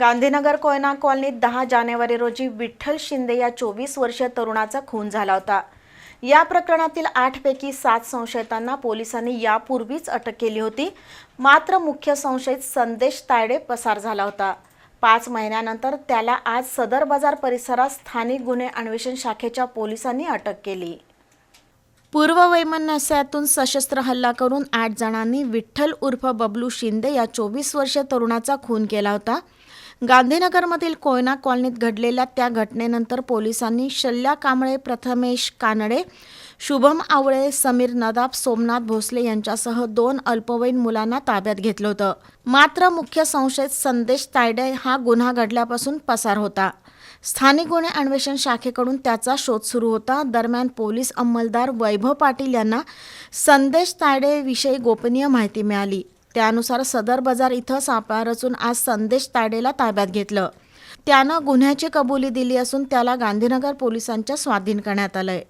गांधीनगर कोयना कॉलनीत दहा जानेवारी रोजी विठ्ठल शिंदे या चोवीस वर्षीय तरुणाचा खून झाला होता. या प्रकरणातील आठपैकी सात संशयितांना पोलिसांनी यापूर्वीच अटक केली होती. मात्र मुख्य संशयित संदेश तायडे पसार झाला होता. पाच महिन्यानंतर त्याला आज सदर बाजार परिसरात स्थानिक गुन्हे अन्वेषण शाखेच्या पोलिसांनी अटक केली. पूर्व वैमनस्यातून सशस्त्र हल्ला करून आठ जणांनी विठ्ठल उर्फ बबलू शिंदे या चोवीस वर्षीय तरुणाचा खून केला होता. गांधीनगरमधील कोयना कॉलनीत घडलेल्या त्या घटनेनंतर पोलिसांनी शल्ल्या कांबळे प्रथमेश कानडे शुभम आवळे समीर नदाब सोमनाथ भोसले यांच्यासह दोन अल्पवयीन मुलांना ताब्यात घेतलं होतं. मात्र मुख्य संशयित संदेश तायडे हा गुन्हा घडल्यापासून पसार होता. स्थानिक गुन्हे अन्वेषण शाखेकडून त्याचा शोध सुरू होता. दरम्यान पोलीस अंमलदार वैभव पाटील यांना संदेश तायडेविषयी गोपनीय माहिती मिळाली. त्यानुसार सदर बाजार इथं सापळा रचून आज संदेश ताडेला ताब्यात घेतलं. त्यानं गुन्ह्याची कबुली दिली असून त्याला गांधीनगर पोलिसांच्या स्वाधीन करण्यात आलंय.